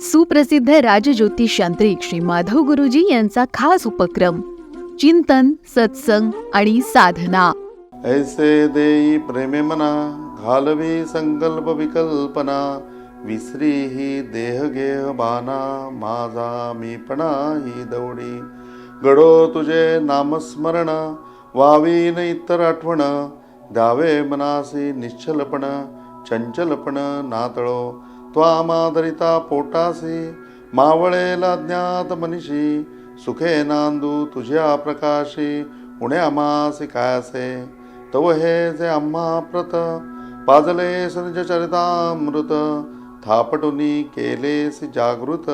सुप्रसिद्ध राजज्योतिष यांत्रिक श्री माधव गुरुजी यांचा खास उपक्रम चिंतन सत्संग आणि साधना. ऐसे देई प्रेमे मना घालवी संकल्प विकल्पना विसरी ही देह गेह बाना माझा मीपणा ही दौडी. गडो तुझे नामस्मरण वावी न इतर आठवण द्यावे मनासी निश्चलपण चंचलपण नातळो त्वामादरिता पोटासी मावळेला ज्ञात मनिषी सुखे नांदू तुझ्या प्रकाशी पुण्या मासी कायसे तव हे जे आम्हा प्रत पाजले संज चरितामृत थापटुनी केलेस जागृत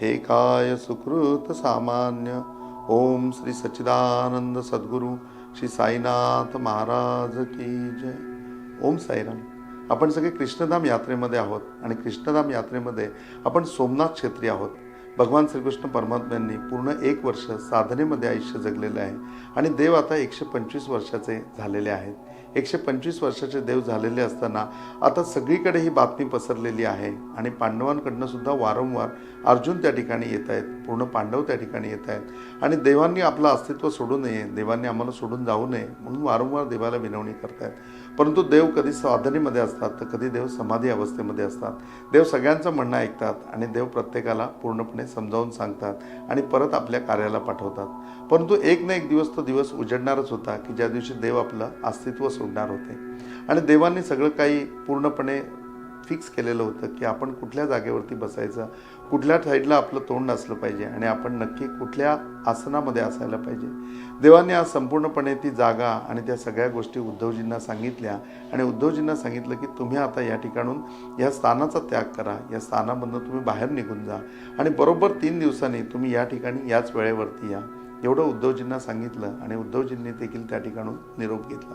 हे काय सुकृत सामान्य? ओम श्री सच्चिदानंद सद्गुरू श्री साईनाथ महाराज की जय. ओम साईराम. आपण सगळे कृष्णधाम यात्रेमध्ये आहोत आणि कृष्णधाम यात्रेमध्ये आपण सोमनाथ क्षेत्री आहोत. भगवान श्रीकृष्ण परमात्म्यांनी पूर्ण एक वर्ष साधनेमध्ये आयुष्य जगलेलं आहे आणि देव आता एकशे पंचवीस वर्षाचे झालेले आहेत. एकशे पंचवीस वर्षाचे देव झालेले असताना आता सगळीकडे ही बातमी पसरलेली आहे आणि पांडवांकडनं सुद्धा वारंवार अर्जुन त्या ठिकाणी येत आहेत पूर्ण पांडव त्या ठिकाणी येत आहेत. आणि देवांनी आपलं अस्तित्व सोडू नये देवांनी आम्हाला सोडून जाऊ नये म्हणून वारंवार देवाला विनवणी करतायत. परंतु देव कधी साधनेमध्ये असतात तर कधी देव समाधी अवस्थेमध्ये असतात. देव सगळ्यांचं म्हणणं ऐकतात आणि देव प्रत्येकाला पूर्णपणे समजावून सांगतात आणि परत आपल्या कार्याला पाठवतात. परंतु एक ना एक दिवस तो दिवस उजडणारच होता की ज्या दिवशी देव आपलं अस्तित्व सोडणार होते. आणि देवांनी सगळं काही पूर्णपणे फिक्स केलेलं होतं की आपण कुठल्या जागेवरती बसायचं कुठल्या साईडला आपलं तोंड असलं पाहिजे आणि आपण नक्की कुठल्या आसनामध्ये असायला पाहिजे. देवाने आज संपूर्णपणे ती जागा आणि त्या सगळ्या गोष्टी उद्धवजींना सांगितल्या आणि उद्धवजींना सांगितलं की तुम्ही आता या ठिकाणून या स्थानाचा त्याग करा. या स्थानामधनं तुम्ही बाहेर निघून जा. आणि बरोबर तीन दिवसांनी तुम्ही या ठिकाणी याच वेळेवरती या. एवढं उद्धवजींना सांगितलं आणि उद्धवजींनी देखील त्या ठिकाणून निरोप घेतला.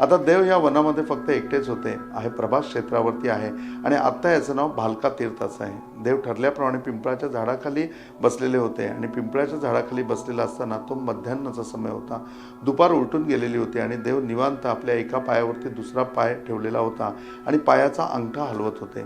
आता देव या वनामध्ये फक्त एकटेच होते आहे प्रभास क्षेत्रावरती आहे आणि आत्ता याचं नाव भालका तीर्थ असं आहे. देव ठरल्याप्रमाणे पिंपळाच्या झाडाखाली बसलेले होते आणि पिंपळाच्या झाडाखाली बसलेला असताना तो मध्यान्नाचा समय होता. दुपार उलटून गेलेली होती आणि देव निवांत आपल्या एका पायावरती दुसरा पाय ठेवलेला होता आणि पायाचा अंगठा हलवत होते.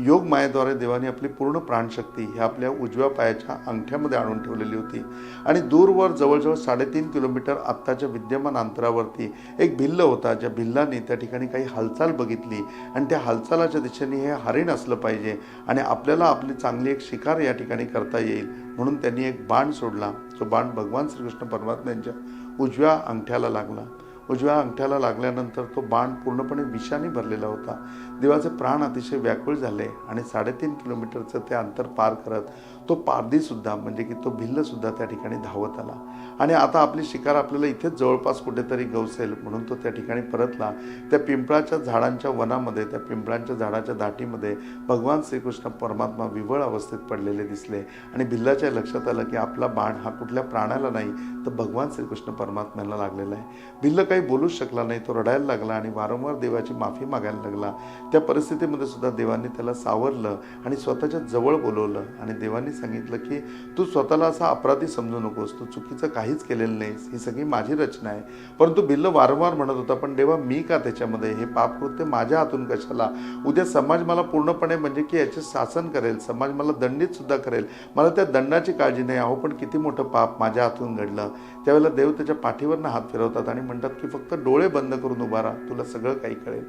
योग मायेद्वारे देवाने आपली पूर्ण प्राणशक्ती ही आपल्या उजव्या पायाच्या अंगठ्यामध्ये आणून ठेवलेली होती. आणि दूरवर जवळजवळ साडेतीन किलोमीटर आत्ताच्या विद्यमान अंतरावरती एक भिल्ल होता ज्या भिल्लाने त्या ठिकाणी काही हालचाल बघितली. आणि त्या हालचालाच्या दिशेने हे हरिण असलं पाहिजे आणि आपल्याला आपली चांगली एक शिकार या ठिकाणी करता येईल म्हणून त्यांनी एक बाण सोडला. जो बाण भगवान श्रीकृष्ण परमात्म्यांच्या उजव्या अंगठ्याला लागला. उजव्या अंगठ्याला लागल्यानंतर तो बाण पूर्णपणे विषाने भरलेला होता. देवाचे प्राण अतिशय व्याकुळ झाले आणि साडेतीन किलोमीटरचं ते अंतर पार करत तो पारदीसुद्धा म्हणजे की तो भिल्लसुद्धा त्या ठिकाणी धावत आला. आणि आता आपली शिकार आपल्याला इथेच जवळपास कुठेतरी गवसेल म्हणून तो त्या ठिकाणी परतला. त्या पिंपळाच्या झाडांच्या वनामध्ये त्या पिंपळांच्या झाडाच्या दाटीमध्ये भगवान श्रीकृष्ण परमात्मा विवळ अवस्थेत पडलेले दिसले. आणि भिल्लाच्या लक्षात आलं की आपला बाण हा कुठल्या प्राण्याला नाही तर भगवान श्रीकृष्ण परमात्म्याला लागलेला आहे. भिल्ल काही बोलूच शकला नाही तो रडायला लागला आणि वारंवार देवाची माफी मागायला लागला. त्या परिस्थितीमध्ये सुद्धा देवांनी त्याला सावरलं आणि स्वतःच्या जवळ बोलवलं आणि देवांनी सांगितलं की तू स्वतःला असा अपराधी समजू नकोस. तू चुकीचं काहीच केलेलं नाहीस. ही सगळी माझी रचना आहे. परंतु भिल्ल वारंवार म्हणत होता पण देवा मी का त्याच्यामध्ये? हे पापकृत्य माझ्या हातून कशाला? उद्या समाज मला पूर्णपणे म्हणजे की याचे शासन करेल. समाज मला दंडित सुद्धा करेल. मला त्या दंडाची काळजी नाही. अहो पण किती मोठं पाप माझ्या हातून घडलं. त्यावेळेला देव त्याच्या पाठीवरनं हात फिरवतात आणि म्हणतात की फक्त डोळे बंद करून उभा राहा तुला सगळं काही कळेल.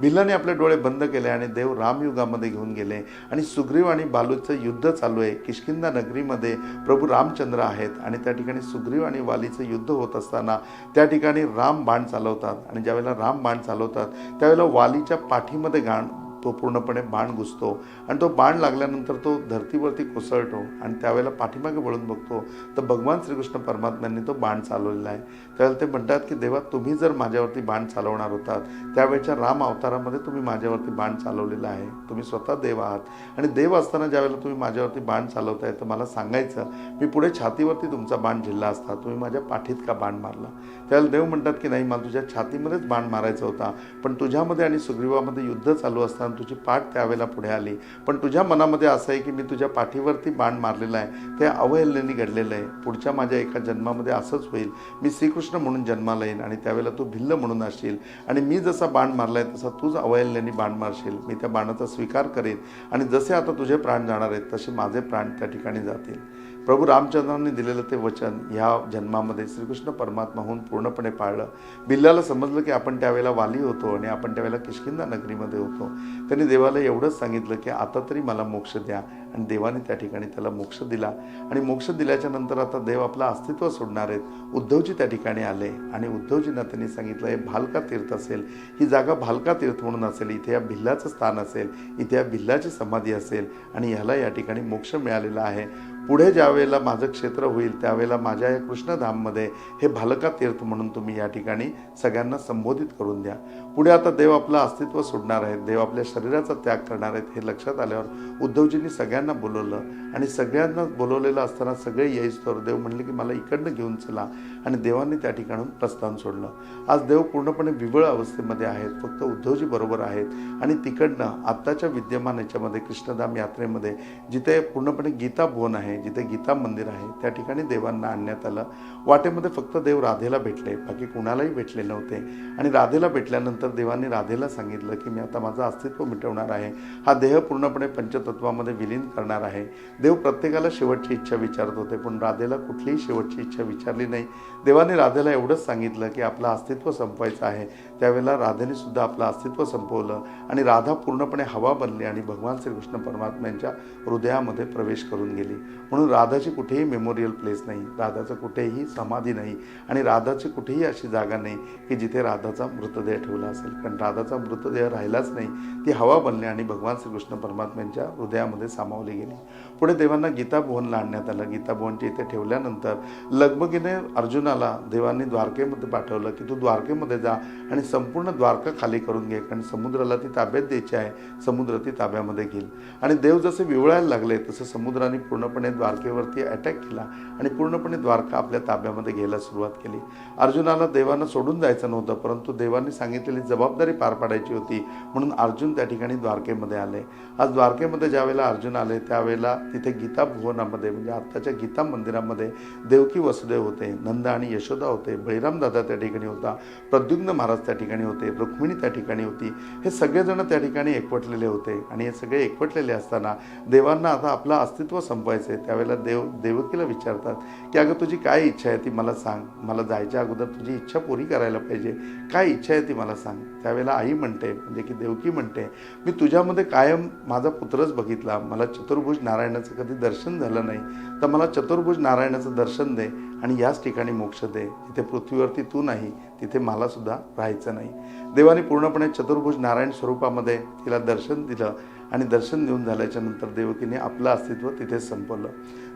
भिल्लाने आपले डोळे बंद केले आणि देव रामयुगामध्ये घेऊन गेले. आणि सुग्रीव आणि बालूचं युद्ध चालू आहे. किशकिंदा नगरीमध्ये प्रभू रामचंद्र आहेत आणि त्या ठिकाणी सुग्रीव आणि वालीचं युद्ध होत असताना त्या ठिकाणी राम बाण चालवतात. आणि ज्यावेळेला राम बाण चालवतात त्यावेळेला वालीच्या पाठीमध्ये गाण तो पूर्णपणे बाण घुसतो आणि तो बाण लागल्यानंतर तो धर्तीवरती कोसळतो आणि त्यावेळेला पाठीमागे वळून बघतो तर भगवान श्रीकृष्ण परमात्म्यांनी तो बाण चालवलेला आहे. त्यावेळेला ते म्हणतात की देवा तुम्ही जर माझ्यावरती बाण चालवणार होतात त्यावेळेच्या राम अवतारामध्ये तुम्ही माझ्यावरती बाण चालवलेला आहे. तुम्ही स्वतः देव आहात. आणि देव असताना ज्यावेळेला तुम्ही माझ्यावरती बाण चालवताय तर मला सांगायचं मी पुढे छातीवरती तुमचा बाण झिल्ला असता तुम्ही माझ्या पाठीत का बाण मारला? त्यावेळेला देव म्हणतात की नाही मला तुझ्या छातीमध्येच बाण मारायचा होता पण तुझ्यामध्ये आणि सुग्रीवामध्ये युद्ध चालू असताना आणि तुझी पाठ त्यावेळेला पुढे आली. पण तुझ्या मनामध्ये असं आहे की मी तुझ्या पाठीवरती बाण मारलेला आहे. ते अवहेलनेने घडलेलं आहे. पुढच्या माझ्या एका जन्मामध्ये असंच होईल. मी श्रीकृष्ण म्हणून जन्माला येईन आणि त्यावेळेला तू भिल्ल म्हणून असशील आणि मी जसा बाण मारलाय तसा तूच अवहेलनेने बाण मारशील. मी त्या बाणाचा स्वीकार करेन. आणि जसे आता तुझे प्राण जाणार आहेत तसे माझे प्राण त्या ठिकाणी जातील. प्रभू रामचंद्रांनी दिलेलं ते वचन ह्या जन्मामध्ये श्रीकृष्ण परमात्मा होऊन पूर्णपणे पाळलं. बिल्लाला समजलं की आपण त्यावेळेला वाली होतो आणि आपण त्यावेळेला किशकिंदा नगरीमध्ये होतो. त्यांनी देवाला एवढंच सांगितलं की आता तरी मला मोक्ष द्या. आणि देवाने त्या ठिकाणी त्याला मोक्ष दिला. आणि मोक्ष दिल्याच्या नंतर आता देव आपलं अस्तित्व सोडणार आहेत. उद्धवजी त्या ठिकाणी आले आणि उद्धवजींना त्यांनी सांगितलं हे भालका तीर्थ असेल ही जागा भालका तीर्थ म्हणून असेल इथे या भिल्लाचं स्थान असेल इथे या भिल्लाची समाधी असेल आणि ह्याला या ठिकाणी मोक्ष मिळालेला आहे. पुढे ज्या वेळेला माझं क्षेत्र होईल त्यावेळेला माझ्या या कृष्णधाममध्ये हे भालका तीर्थ म्हणून तुम्ही या ठिकाणी सगळ्यांना संबोधित करून द्या. पुढे आता देव आपलं अस्तित्व सोडणार आहेत देव आपल्या शरीराचा त्याग करणार आहेत हे लक्षात आल्यावर उद्धवजींनी सगळ्यांना बोलवलं. आणि सगळ्यांना बोलवलेलं असताना सगळे येईस्तोवर देव म्हणले की मला इकडनं घेऊन चला. आणि देवांनी त्या ठिकाणून प्रस्थान सोडलं. आज देव पूर्णपणे विवळ अवस्थेमध्ये आहेत फक्त उद्धवजी बरोबर आहेत. आणि तिकडनं आत्ताच्या विद्यमान याच्यामध्ये कृष्णधाम यात्रेमध्ये जिथे पूर्णपणे गीता भुवन आहे जिथे गीता मंदिर आहे त्या ठिकाणी देवांना आणण्यात आलं. वाटेमध्ये फक्त देव राधेला भेटले बाकी कुणालाही भेटले नव्हते. आणि राधेला भेटल्यानंतर देवाने राधेला सांगितलं की मी आता माझं अस्तित्व मिटवणार आहे. हा देह पूर्णपणे पंचतत्वामध्ये विलीन करणार आहे. देव प्रत्येकाला शेवटची इच्छा विचारत होते पण राधेला कुठलीही शेवटची इच्छा विचारली नाही. देवाने राधेला एवढंच सांगितलं की आपलं अस्तित्व संपवायचं आहे. त्यावेळेला राधेने सुद्धा आपलं अस्तित्व संपवलं आणि राधा पूर्णपणे हवा बनली आणि भगवान श्रीकृष्ण परमात्म्यांच्या हृदयामध्ये प्रवेश करून गेली. म्हणून राधाची कुठेही मेमोरियल प्लेस नाही राधाचं कुठेही समाधी नाही आणि राधाची कुठेही अशी जागा नाही की जिथे राधाचा मृतदेह ठेवला असेल. कारण राधाचा मृतदेह राहिलाच नाही ती हवा बनली आणि भगवान श्रीकृष्ण परमात्म्यांच्या हृदयामध्ये सामावली गेली. पुढे देवांना गीता भुवनला आणण्यात आलं. गीता भुवनच्या इथे ठेवल्यानंतर लगबगीने अर्जुनाला देवांनी द्वारकेमध्ये पाठवलं की तू द्वारकेमध्ये जा आणि संपूर्ण द्वारका खाली करून घे कारण समुद्राला ती ताब्यात द्यायची आहे. समुद्र ती ताब्यामध्ये घेईल. आणि देव जसे विवळायला लागले तसं समुद्राने पूर्णपणे द्वारकेवरती अटॅक केला आणि पूर्णपणे द्वारका आपल्या ताब्यामध्ये घ्यायला सुरुवात केली. अर्जुनाला देवानं सोडून जायचं नव्हतं परंतु देवाने सांगितलेली जबाबदारी पार पाडायची होती म्हणून अर्जुन त्या ठिकाणी द्वारकेमध्ये आले. आज द्वारकेमध्ये ज्यावेळेला अर्जुन आले त्यावेळेला तिथे गीता भुवनामध्ये म्हणजे आत्ताच्या गीता मंदिरामध्ये देवकी वसुदेव होते नंद आणि यशोदा होते बळीराम दादा त्या ठिकाणी होता प्रद्युम्न महाराज त्या ठिकाणी होते रुक्मिणी त्या ठिकाणी होती. हे सगळेजण त्या ठिकाणी एकवटलेले होते आणि हे सगळे एकवटलेले असताना देवांना आता आपलं अस्तित्व संपवायचं आहे त्यावेळेला देव देवकीला विचारतात की अगं तुझी काय इच्छा आहे ती मला सांग. मला जायच्या अगोदर तुझी इच्छा पुरी करायला पाहिजे. काय इच्छा आहे ती मला सांग. त्यावेळेला आई म्हणते म्हणजे की देवकी म्हणते मी तुझ्यामध्ये कायम माझा पुत्रच बघितला. मला चतुर्भुज नारायणाचं कधी दर्शन झालं नाही. तर मला चतुर्भुज नारायणाचं दर्शन दे. आणि याच ठिकाणी मोक्ष दे. तिथे पृथ्वीवरती तू नाही तिथे मलासुद्धा राहायचं नाही. देवाने पूर्णपणे चतुर्भुज नारायण स्वरूपामध्ये तिला दर्शन दिलं आणि दर्शन देऊन झाल्याच्यानंतर देवकीने आपलं अस्तित्व तिथेच संपवलं.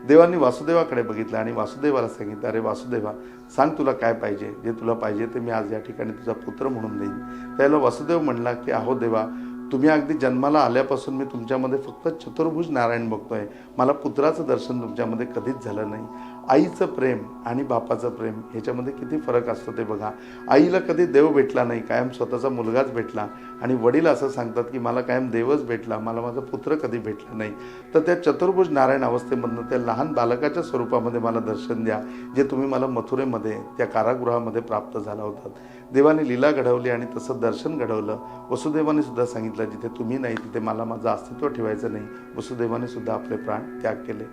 देवांनी वासुदेवाकडे बघितलं आणि वासुदेवाला सांगितलं अरे वासुदेवा सांग तुला काय पाहिजे? जे तुला पाहिजे ते मी आज या ठिकाणी तुझा पुत्र म्हणून देईन. त्याला वासुदेव म्हणला की अहो देवा तुम्ही अगदी जन्माला आल्यापासून मी तुमच्यामध्ये फक्त चतुर्भुज नारायण बघतोय. मला पुत्राचं दर्शन तुमच्यामध्ये कधीच झालं नाही. आईचं प्रेम आणि बापाचं प्रेम ह्याच्यामध्ये किती फरक असतो ते बघा. आईला कधी देव भेटला नाही कायम स्वतःचा मुलगाच भेटला. आणि वडील असं सांगतात की मला कायम देवच भेटला मला माझा पुत्र कधी भेटला नाही. तर त्या चतुर्भुज नारायण अवस्थेमधनं त्या लहान बालकाच्या स्वरूपामध्ये मला दर्शन द्या जे तुम्ही मला मथुरेमध्ये त्या कारागृहामध्ये प्राप्त झाला होतात. देवाने लीला घडवली आणि तसं दर्शन घडवलं. वसुदेवाने सुद्धा सांगितलं जिथे तुम्ही नाही तिथे मला माझं अस्तित्व ठेवायचं नाही. वसुदेवाने सुद्धा आपले प्राण त्याग केले.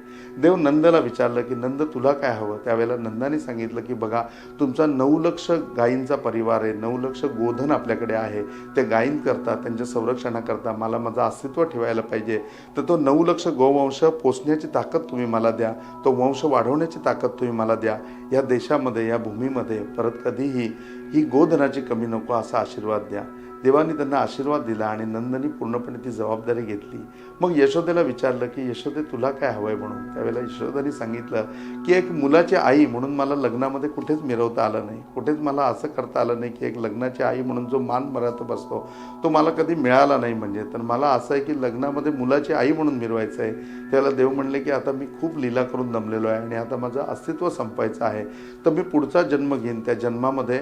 देव नंदला विचारलं की नंद तुला काय हवं? त्यावेळेला नंदाने सांगितलं की बघा तुमचा नऊ लक्ष गायींचा परिवार आहे. नऊ लक्ष गोधन आपल्याकडे आहे. ते गायीं करता त्यांच्या संरक्षणाकरता मला माझं अस्तित्व ठेवायला पाहिजे. तर तो नऊ लक्ष गोवंश पोचण्याची ताकद तुम्ही मला द्या. तो वंश वाढवण्याची ताकद तुम्ही मला द्या. या देशामध्ये या भूमीमध्ये परत कधीही ही गो गोधनाची कमी नको असा आशीर्वाद द्या. देवाने त्यांना आशीर्वाद दिला आणि नंदनी पूर्णपणे ती जबाबदारी घेतली. मग यशोदेला विचारलं की यशोदे तुला काय हवं आहे म्हणून? त्यावेळेला यशोदाने सांगितलं की एक मुलाची आई म्हणून मला लग्नामध्ये कुठेच मिरवता आलं नाही. कुठेच मला असं करता आलं नाही की एक लग्नाची आई म्हणून जो मान मरात बसतो तो मला कधी मिळाला नाही म्हणजे. तर मला असं आहे की लग्नामध्ये मुलाची आई म्हणून मिरवायचं आहे त्याला देव म्हणले की आता मी खूप लीला करून दमलेलो आहे आणि आता माझं अस्तित्व संपायचं आहे. तर मी पुढचा जन्म घेईन. त्या जन्मामध्ये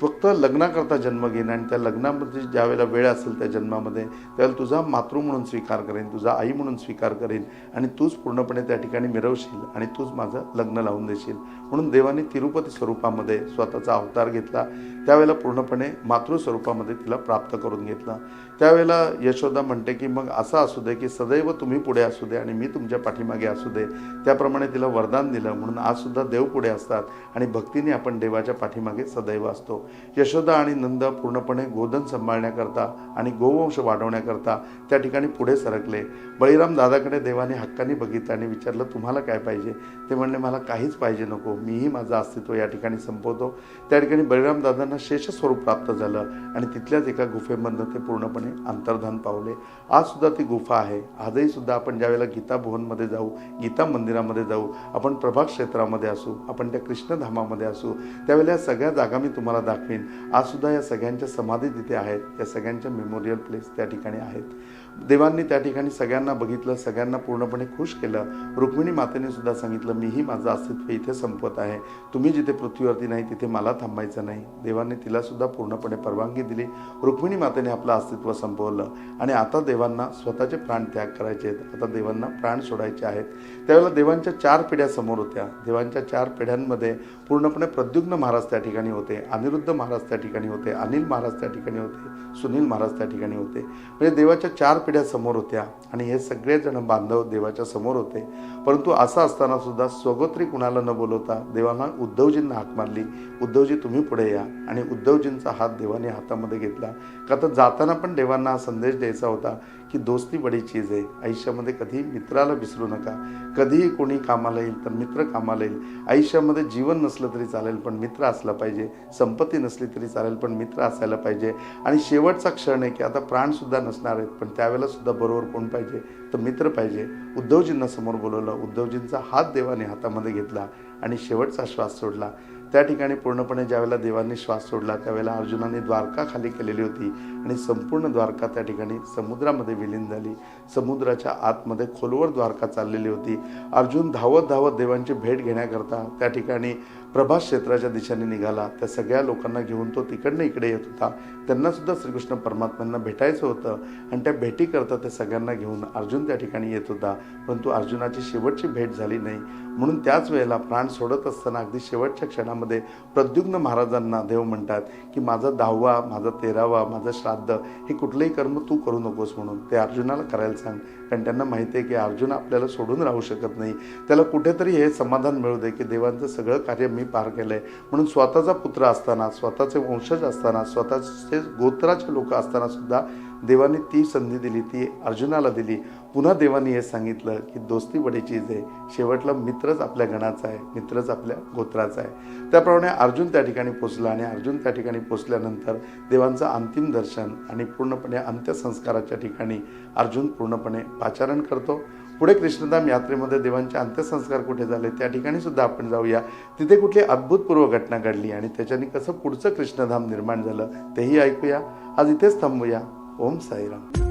फक्त लग्नाकरता जन्म घेईन आणि त्या लग्नामध्ये ज्या वेळेला वेळ असेल त्या जन्मामध्ये त्यावेळेला तुझा मातृ म्हणून स्वीकार करेन तुझा आई म्हणून स्वीकार करेन आणि तूच पूर्णपणे त्या ठिकाणी मिरवशील आणि तूच माझं लग्न लावून देशील. म्हणून देवाने तिरुपती स्वरूपामध्ये स्वतःचा अवतार घेतला. त्यावेळेला पूर्णपणे मातृ स्वरूपामध्ये तिला प्राप्त करून घेतला. त्यावेळेला यशोदा म्हणते की मग असं असू दे की सदैव तुम्ही पुढे असू दे आणि मी तुमच्या पाठीमागे असू दे. त्याप्रमाणे तिला वरदान दिलं. म्हणून आजसुद्धा देव पुढे असतात आणि भक्तीने आपण देवाच्या पाठीमागे सदैव असतो. यशोदा आणि नंद पूर्णपणे गोधन सांभाळण्याकरता आणि गोवंश वाढवण्याकरता त्या ठिकाणी पुढे सरकले. बळीराम दादाकडे देवाने हक्काने बघितलं आणि विचारलं तुम्हाला काय पाहिजे? ते म्हणले मला काहीच पाहिजे नको. मीही माझं अस्तित्व या ठिकाणी संपवतो. त्या ठिकाणी बळीराम दादांना शेष स्वरूप प्राप्त झालं आणि तिथल्याच एका गुफेमधनं ते पूर्णपणे अंतर्धान पावले. आज सुद्धा ती गुफा आहे. आजही सुद्धा आपण ज्यावेळेला गीता भुवनमध्ये जाऊ गीता मंदिरामध्ये जाऊ आपण प्रभाग क्षेत्रामध्ये असू आपण त्या कृष्णधामामध्ये असू त्यावेळेला या सगळ्या जागा मी तुम्हाला दाखवेन. आज सुद्धा या सगळ्यांच्या समाधी तिथे आहेत. या सगळ्यांच्या मेमोरियल प्लेस त्या ठिकाणी आहेत. देवांनी त्या ठिकाणी सगळ्यांना बघितलं सगळ्यांना पूर्णपणे खुश केलं. रुक्मिणी मातेने सुद्धा सांगितलं मीही माझं अस्तित्व इथे संपवत आहे. तुम्ही जिथे पृथ्वीवरती नाही तिथे मला थांबायचं नाही. देवांनी तिला सुद्धा पूर्णपणे परवानगी दिली. रुक्मिणी मातेने आपलं अस्तित्व संपवलं. आणि आता देवांना स्वतःचे प्राण त्याग करायचे आहेत. आता देवांना प्राण सोडायचे आहेत. त्यावेळेला देवांच्या चार पिढ्या समोर होत्या. देवांच्या चार पिढ्यांमध्ये पूर्णपणे प्रद्युग्न महाराज त्या ठिकाणी होते. अनिरुद्ध महाराज त्या ठिकाणी होते. अनिल महाराज त्या ठिकाणी होते. सुनील महाराज त्या ठिकाणी होते. म्हणजे देवाच्या चार पिढ्या समोर होत्या आणि हे सगळेजण बांधव देवाच्या समोर होते. परंतु असं असताना सुद्धा स्वगोत्री कुणाला न बोलवता देवांना उद्धवजींना हाक मारली. उद्धवजी तुम्ही पुढे या. आणि उद्धवजींचा हात देवाने हातामध्ये घेतला. का तर जाताना पण देवांना हा संदेश द्यायचा होता. की दोस्ती बडी चीज आहे. आयुष्यामध्ये कधीही मित्राला विसरू नका. कधीही कोणी कामाला येईल तर मित्र कामाला येईल. आयुष्यामध्ये जीवन नसलं तरी चालेल पण मित्र असला पाहिजे. संपत्ती नसली तरी चालेल पण मित्र असायला पाहिजे. आणि शेवटचा क्षण आहे की आता प्राणसुद्धा नसणार आहेत पण त्यावेळेलासुद्धा बरोबर कोण पाहिजे? तर मित्र पाहिजे. उद्धवजींना समोर बोलवलं. उद्धवजींचा हात देवाने हातामध्ये घेतला आणि शेवटचा श्वास सोडला. त्या ठिकाणी पूर्णपणे ज्यावेळेला देवांनी श्वास सोडला त्यावेळेला अर्जुनाने द्वारका खाली केलेली होती आणि संपूर्ण द्वारका त्या ठिकाणी समुद्रामध्ये विलीन झाली. समुद्राच्या आतमध्ये खोलवर द्वारका चाललेली होती. अर्जुन धावत धावत देवांची भेट घेण्याकरता त्या ठिकाणी प्रभास क्षेत्राच्या दिशेने निघाला. त्या सगळ्या लोकांना घेऊन तो तिकडनं इकडे येत होता. त्यांना सुद्धा श्रीकृष्ण परमात्म्यांना भेटायचं होतं आणि त्या भेटीकरता त्या सगळ्यांना घेऊन अर्जुन त्या ठिकाणी येत होता. परंतु अर्जुनाची शेवटची भेट झाली नाही. म्हणून त्याच वेळेला प्राण सोडत असताना अगदी शेवटच्या क्षणामध्ये प्रद्युग्न महाराजांना देव म्हणतात की माझा दहावा माझा तेरावा माझं श्राद्ध हे कुठलंही कर्म तू करू नकोस म्हणून. ते अर्जुनाला करायला सांग. कारण त्यांना माहिती आहे की अर्जुन आपल्याला सोडून राहू शकत नाही. त्याला कुठेतरी हे समाधान मिळू दे की देवांचं सगळं कार्य मी पार केलं आहे म्हणून स्वतःचा पुत्र असताना स्वतःचे वंशज असताना स्वतःचे गोत्राचे लोक असताना सुद्धा देवाने ती संधी दिली ती अर्जुनाला दिली. पुन्हा देवाने हे सांगितलं की दोस्ती बडी चीज आहे शेवटला मित्रच आपल्या गणाचा आहे मित्रच आपल्या गोत्राचा आहे. त्याप्रमाणे अर्जुन त्या ठिकाणी पोचला आणि अर्जुन त्या ठिकाणी पोचल्यानंतर देवांचं अंतिम दर्शन आणि पूर्णपणे अंत्यसंस्काराच्या ठिकाणी अर्जुन पूर्णपणे पाचारण करतो. पुढे कृष्णधाम यात्रेमध्ये देवांचे अंत्यसंस्कार कुठे झाले त्या ठिकाणी सुद्धा आपण जाऊया. तिथे कुठली अद्भुतपूर्व घटना घडली आणि त्याच्याने कसं पुढचं कृष्णधाम निर्माण झालं तेही ऐकूया. आज इथेच थांबूया. ஓம் சாய்ராம்.